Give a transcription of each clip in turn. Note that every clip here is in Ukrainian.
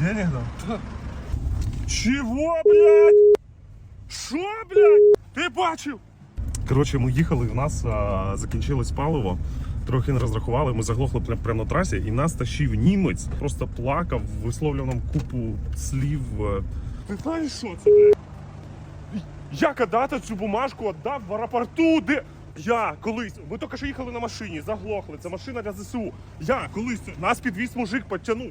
Денег дав? Чого, блядь? Що, блядь? Ти бачив? Коротше, ми їхали, у нас а, закінчилось паливо. Трохи не розрахували, ми заглохли прямо, на трасі, і нас тащив німець, просто плакав, висловлював нам купу слів. е. Ти знаєш, що це, блядь? Я когда-то цю бумажку віддав в аеропорту, де. Я колись, ми тільки що їхали на машині, заглохли. Це машина для ЗСУ. Я колись нас підвіз мужик, підтягнув.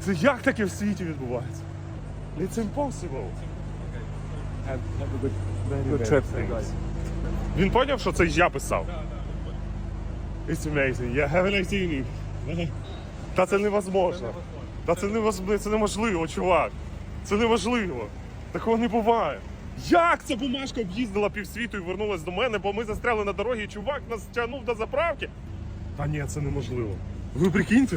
Це як таке в світі відбувається? It's impossible. Good trip, guys. Він поняв, що це я писав? It's amazing. Yeah, have a nice evening. Та це невозможно. Та це невозможно, це неможливо, чувак. Це неможливо. Такого не буває. Як ця бумажка об'їздила півсвіту і вернулась до мене, бо ми застряли на дорогі, і чувак нас тягнув до заправки? Та ні, це неможливо. Ви прикиньте?